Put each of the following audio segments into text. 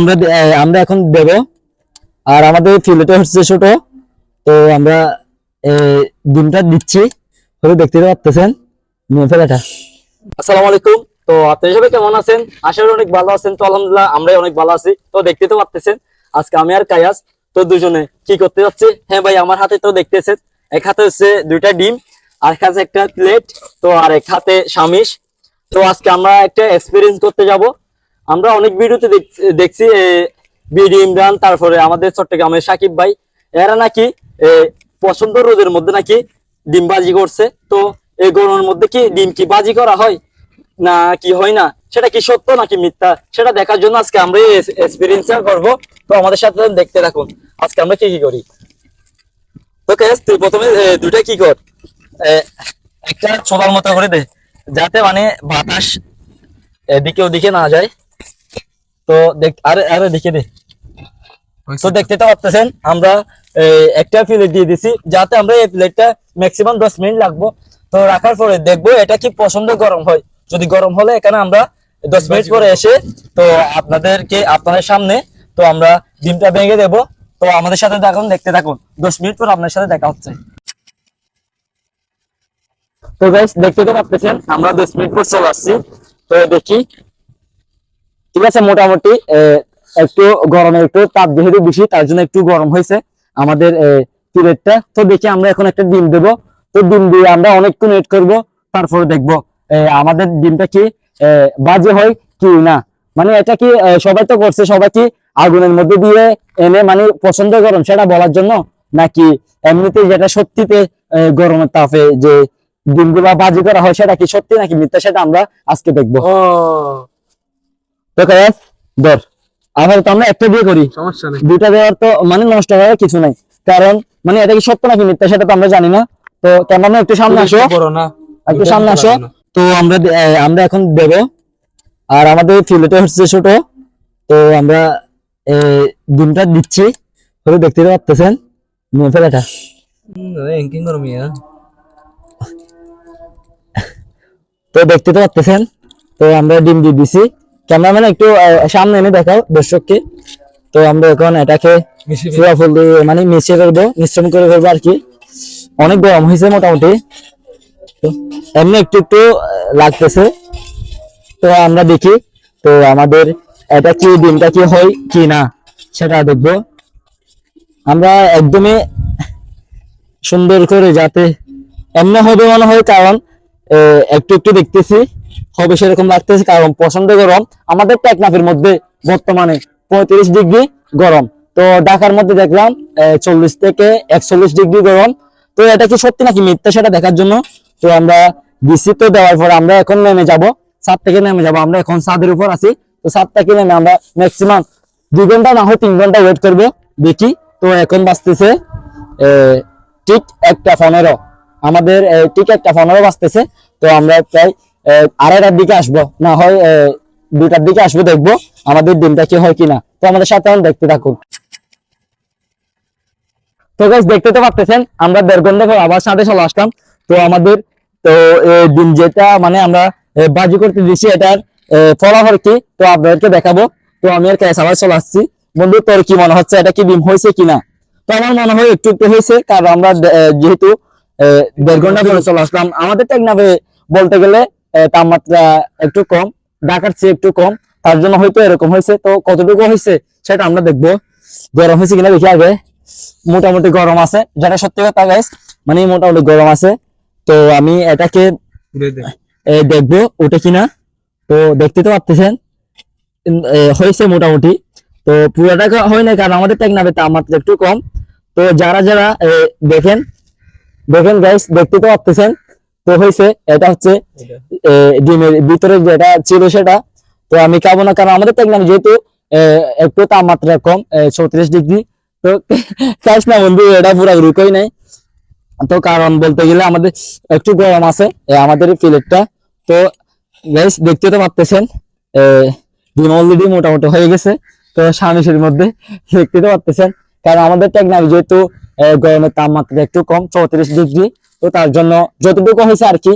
আমরা আমরা এখন দেব। আর আমাদের ফিলেটা হচ্ছে ছোট। তো আমরা ডিমটা দিচ্ছি। হলে দেখতে পাচ্ছেন। ফেলাটা আসসালামু আলাইকুম। তো আপনারা সবাই কেমন আছেন? আশা করি অনেক ভালো আছেন। তো আলহামদুলিল্লাহ আমরা অনেক ভালো আছি। তো দেখতে তো পাচ্ছেন, আজকে আমি আর কায়াস, তো দুজনে কি করতে যাচ্ছি? হ্যাঁ ভাই, আমার হাতে তো দেখতেছেন। এক হাতে হচ্ছে দুইটা ডিম, আর এক হাতে একটা প্লেট, তো আর এক হাতে শামিশ তো আজকে আমরা একটা এক্সপিরিয়েন্স করতে যাব। আমরা অনেক ভিডিওতে দেখ- দেখছি বিডি ইমরান তারপরে আমাদের চট্টগ্রামের সাকিব ভাই। এরা নাকি পছন্দ রোদের মধ্যে নাকি ডিম বাজি করছে। তো এই গরমের মধ্যে কি ডিম কি বাজি করা হয়? না কি হয় না? সেটা কি সত্য নাকি মিথ্যা? সেটা দেখার জন্য আজকে আমরা এক্সপিরিয়েন্স করব। তো আমাদের সাথে দেখতে রাখুন আজকে আমরা কি কি করি? তো কেস তুই প্রথমে এ, দুইটা কি কর? একটা ছোটার মতো করে দে যাতে মানে বাতাস এদিকে ওদিকে না যায়। তো দেখ আরে আরে দেখে দে তো দেখতে তো আমরা একটা প্লেট দিয়ে দিছি যাতে আমরা এই প্লেটটা ম্যাক্সিমাম দশ মিনিট লাগবো। তো রাখার পরে দেখব এটা কি পছন্দ গরম হয়। যদি গরম হলে এখানে আমরা দশ মিনিট পরে এসে তো আপনাদেরকে আপনাদের সামনে তো আমরা ডিমটা ভেঙে দেব। তো আমাদের সাথে দেখুন দেখতে থাকুন। দশ মিনিট পর আপনার সাথে দেখা হচ্ছে। তো গাইস দেখতে তো পাচ্ছেন আমরা দশ মিনিট পর চলে আসছি। তো দেখি ঠিক আছে, মোটামুটি একটু গরমের একটু তাপ যেহেতু বেশি, তার জন্য একটু গরম হয়েছে আমাদের প্লেটটা তো দেখি আমরা এখন একটা ডিম দেব। তো ডিম দিয়ে আমরা অনেকক্ষণ ওয়েট করব, তারপরে দেখব আমাদের ডিমটা কি বাজে হয় কি না? মানে এটা কি সবাই তো করছে, সবাই কি আগুনের মধ্যে দিয়ে এনে মানে পছন্দ গরম সেটা বলার জন্য? নাকি এমনিতে যেটা সত্যিতে গরমের তাপে যে ডিমগুলা বাজি করা হয় সেটা কি সত্যি নাকি মিথ্যা সেটা আমরা আজকে দেখব। তো ধর আবার তো আমরা একটা দিয়ে করি। সমস্যা নেই। দুইটা দেওয়ার তো মানে নষ্ট হওয়ার কিছু নাই। কারণ মানে এটা কি সত্য নাকি মিথ্যা সেটা তো আমরা জানি না। তো একটু সামনে আসো। একটু সামনে আসো। তো আমরা আমরা এখন দেব। আর আমাদের ফিলেটা হচ্ছে ছোট। তো আমরা ডিমটা দিচ্ছি। হলে দেখতে পাচ্ছেন নিয়ে ফেলাটা তো দেখতে তো পাচ্ছেন তো আমরা ডিম দিয়ে দিছি। ক্যামেরাম্যান একটু সামনে এনে দেখাও দর্শককে। তো আমরা এখন এটাকে পুরা ফুল মানে মিশিয়ে ফেলব মিশ্রণ করে ফেলব আর কি। অনেক গরম হয়েছে মোটামুটি। তো এমনি একটু একটু লাগতেছে। তো আমরা দেখি তো আমাদের এটা কি দিনটা কি হয় কি না সেটা দেখব। আমরা একদমই সুন্দর করে যাতে এমনি হবে মনে হয় কারণ একটু একটু দেখতেছি। হবে সেরকম লাগতেছে, কারণ পছন্দ গরম। আমাদের টেকনাফের মধ্যে বর্তমানে পঁয়ত্রিশ ডিগ্রি গরম। তো ঢাকার মধ্যে দেখলাম চল্লিশ থেকে একচল্লিশ ডিগ্রি গরম। তো এটা কি সত্যি নাকি মিথ্যা সেটা দেখার জন্য? তো আমরা দিছি তো দেওয়ার পর আমরা এখন নেমে যাব। ছাদ থেকে নেমে যাব। আমরা এখন ছাদের উপর আছি। তো ছাদ থেকে নেমে আমরা ম্যাক্সিমাম দুই ঘণ্টা না হয় তিন ঘণ্টা ওয়েট করব। দেখি। তো এখন বাঁচতেছে ঠিক একটা পনেরো। আমাদের ঠিক পনেরো বাজতেছে তো আমরা প্রায় আড়াইটার দিকে আসব। না হয় আহ, দুইটার দিকে আসব দেখব আমাদের ডিমটা কি হয় কিনা। তো আমাদের সাথে এখন দেখতে থাকুন। তো গাইস দেখতে তো পাচ্ছেন আমরা দেড় ঘণ্টা আবার সাথে চলে আসলাম। তো আমাদের তো ডিম যেটা মানে আমরা বাজি করতে দিচ্ছি এটার ফলাফল কি? তো আপনাদেরকে দেখাবো। তো আমি আর ক্যাশ আবার চলে আসছি। বন্ধু তোর কি মনে হচ্ছে এটা কি ডিম হয়েছে কিনা? তো আমার মনে হয় একটু একটু হয়েছে কারণ আমরা যেহেতু দেড় ঘণ্টা পরে চলে আসলাম। আমাদের টেকনাফে বলতে গেলে তাপমাত্রা একটু কম ঢাকার চেয়ে একটু কম। তার জন্য হয়তো এরকম হয়েছে। তো কতটুকু হয়েছে সেটা আমরা দেখব। গরম হয়েছে কিনা দেখি আগে। মোটামুটি গরম আছে। যেটা সত্যি কথা গাইস মানে মোটামুটি গরম আছে। তো আমি এটাকে দেখব ওটা কিনা। তো দেখতে তো পারতেছেন। হয়েছে মোটামুটি। তো পুরোটা হয় না কারণ আমাদের টেকনাফে তাপমাত্রা একটু কম। তো যারা যারা দেখেন দেখেন গাইস দেখতে তো পাচ্ছেন তো হয়েছে এটা হচ্ছে। ডিমের ভিতরে যেটা ছিল সেটা। তো আমি খাব না কারণ আমাদের টেকনাফে যেহেতু একটু তাপমাত্রা কম চৌত্রিশ ডিগ্রি। তো খাইস না বন্ধু এটা পুরো রুকই নাই। তো কারণ বলতে গেলে আমাদের একটু গরম আছে আমাদের প্লেটটা। তো গাইস দেখতে তো পাচ্ছেন ডিম অলরেডি মোটামুটি হয়ে গেছে। তো স্বামীশের মধ্যে দেখতে তো পাচ্ছেন কারণ আমাদের টেকনাফ যেহেতু গরমের তাপমাত্রা একটু কম চৌত্রিশ ডিগ্রি। তো তার জন্য যতটুকু হয়েছে আর কি।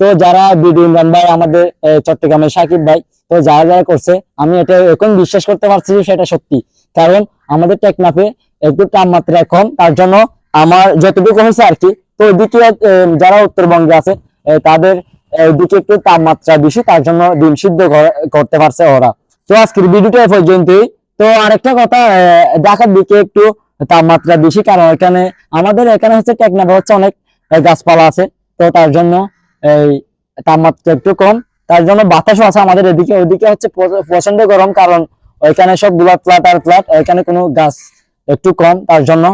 তো যারা বিডি ইমরান ভাই আমাদের চট্টগ্রামের সাকিব ভাই তো যারা যারা করছে আমি এটা এখন বিশ্বাস করতে পারছি যে সেটা সত্যি। কারণ আমাদের টেকনাফে একটু তাপমাত্রা কম তার জন্য আমার যতটুকু হয়েছে আর কি তো আহ, যারা উত্তরবঙ্গে আছে তাদের ওইদিকে একটু তাপমাত্রা বেশি তার জন্য ডিম সিদ্ধ করতে পারছে ওরা। তো আজকের ভিডিওটা পর্যন্তই। তো আরেকটা কথা ঢাকার দিকে একটু তাপমাত্রা বেশি, কারণ এখানে আমাদের এখানে হচ্ছে টেকনাফে হচ্ছে অনেক গাছপালা আছে। তো তার জন্য এই তাপমাত্রা একটু কম। তার জন্য বাতাসও আছে আমাদের এদিকে ওইদিকে হচ্ছে প্রচণ্ড গরম, কারণ ওইখানে সবগুলা ফ্ল্যাট আর ফ্ল্যাট ওইখানে কোনো গাছ একটু কম তার জন্য।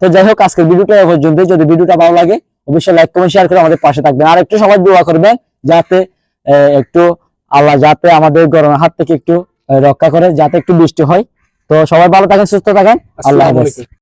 তো যাই হোক, আজকের ভিডিওটা পর্যন্ত। যদি ভিডিওটা ভালো লাগে, অবশ্যই লাইক কমেন্ট শেয়ার করে আমাদের পাশে থাকবেন। আর একটু সবাই দোয়া করবেন যাতে একটু আল্লাহ যাতে আমাদের গরমের হাত থেকে একটু রক্ষা করে, যাতে একটু বৃষ্টি হয়। তো সবাই ভালো থাকেন, সুস্থ থাকেন। আল্লাহ হাফেজ।